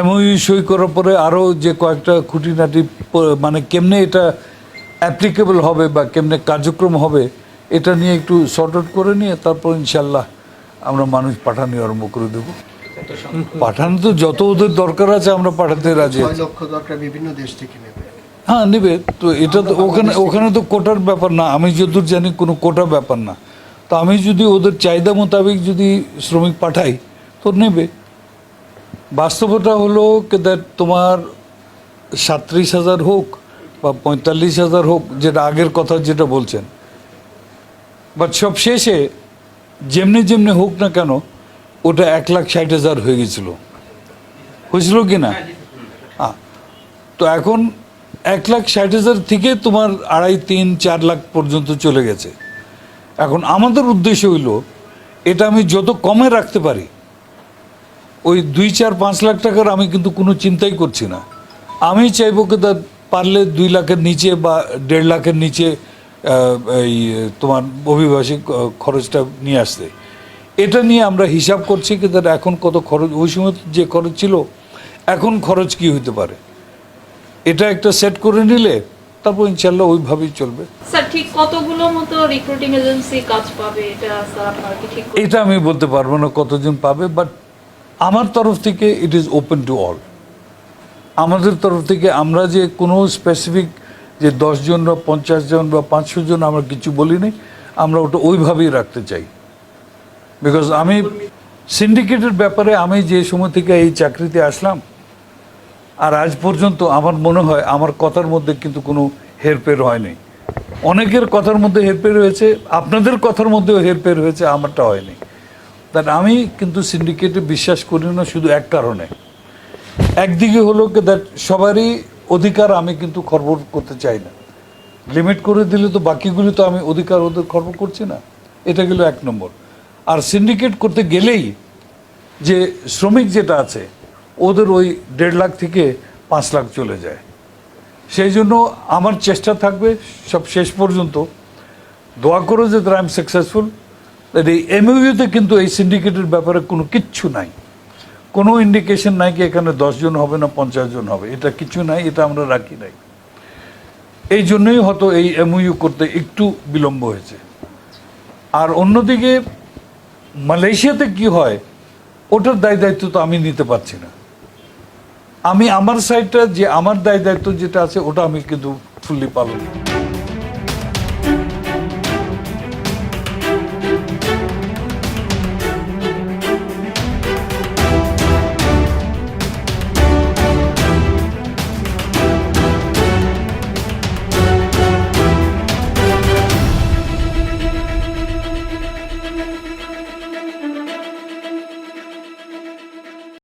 MoU সই করার পরে আরও যে কয়েকটা খুঁটিনাটি মানে কেমনে এটা অ্যাপ্লিকেবল হবে বা কেমনে কার্যক্রম হবে এটা নিয়ে একটু শর্ট আউট করে নিয়ে তারপর ইনশাল্লাহ আমরা মানুষ পাঠানো আরম্ভ করে দেবো। পাঠানো তো যত ওদের দরকার আছে আমরা পাঠাতে রাজি লক্ষ দরকার বিভিন্ন দেশ থেকে নেবে। হ্যাঁ নেবে। তো এটা তো ওখানে ওখানে তো কোটার ব্যাপার না আমি যতদূর জানি কোনো কোটা ব্যাপার না। তো আমি যদি ওদের চাহিদা মোতাবেক যদি শ্রমিক পাঠাই তো নেবে। বাস্তবতা হলো that তোমার সাত্রিশ হাজার হোক বা পঁয়তাল্লিশ হাজার হোক, যেটা আগের কথা যেটা বলছেন। বাট সব শেষে যেমনি যেমনি হোক না কেন, ওটা এক লাখ ষাট হাজার হয়ে গেছিল। হয়েছিল কি না? তো এখন এক লাখ ষাট হাজার থেকে তোমার আড়াই, তিন, চার লাখ পর্যন্ত চলে গেছে। এখন আমাদের উদ্দেশ্য হইল, এটা আমি যত কমে রাখতে পারি ওই দুই চার পাঁচ লাখ টাকার আমি কিন্তু কোনো চিন্তাই করছি না। আমি চাইব কি তা পারলে দুই লাখের নিচে বা দেড় লাখের নিচে এই তোমার অভিবাসী খরচটা নিয়ে আসতে। এটা নিয়ে আমরা হিসাব করছি কি তার এখন কত খরচ ওই সময় যে খরচ ছিল এখন খরচ কি হতে পারে? এটা একটা সেট করে নিলে তারপর ইনশাল্লাহ ওইভাবেই চলবে। স্যার ঠিক কতগুলো মতো রিক্রুটিং এজেন্সি কাজ পাবে? এটা স্যার আপনার কি ঠিক এটা আমি বলতে পারব না কতজন পাবে বাট আমার তরফ থেকে it is open to all আমাদের তরফ থেকে আমরা যে কোনো স্পেসিফিক যে জন বা পঞ্চাশ জন বা পাঁচশো জন আমরা কিছু বলিনি, আমরা ওটা ওইভাবেই রাখতে চাই। বিকজ আমি সিন্ডিকেটের ব্যাপারে আমি যে সময় থেকে এই চাকরিতে আসলাম, আর আজ পর্যন্ত আমার মনে হয় আমার কথার মধ্যে কিন্তু কোনো হেরফের হয়নি। অনেকের কথার মধ্যে হেরফের হয়েছে, আপনাদের কথার মধ্যেও হেরফের হয়েছে, আমারটা হয়নি। তার আমি কিন্তু সিন্ডিকেটে বিশ্বাস করি না শুধু এক কারণে। একদিকে হলো দ্যাট সবারই অধিকার আমি কিন্তু খর্ব করতে চাই না। লিমিট করে দিলে তো বাকিগুলি তো আমি অধিকার ওদের খর্ব করছি না। এটা গেল এক নম্বর। আর সিন্ডিকেট করতে গেলেই যে শ্রমিক যেটা আছে, ওদের ওই দেড় লাখ থেকে পাঁচ লাখ চলে যায়। সেই জন্য আমার চেষ্টা থাকবে সব শেষ পর্যন্ত। দোয়া করো যে আই এম সাকসেসফুল এই এমইউতে কিন্তু এই সিন্ডিকেটের ব্যাপারে কোনো কিচ্ছু নাই। কোনো ইন্ডিকেশন নাই কি এখানে জন হবে না পঞ্চাশ জন হবে। এটা কিছু নাই, এটা আমরা রাখি নাই। এই জন্যই হয়তো এই এমইউ করতে একটু বিলম্ব হয়েছে। আর অন্যদিকে মালয়েশিয়াতে কি হয়, ওটার দায় দায়িত্ব তো আমি নিতে পারছি না। আমি আমার সাইডটা যে আমার দায় দায়িত্ব যেটা আছে, ওটা আমি কিন্তু ফুললি পালন।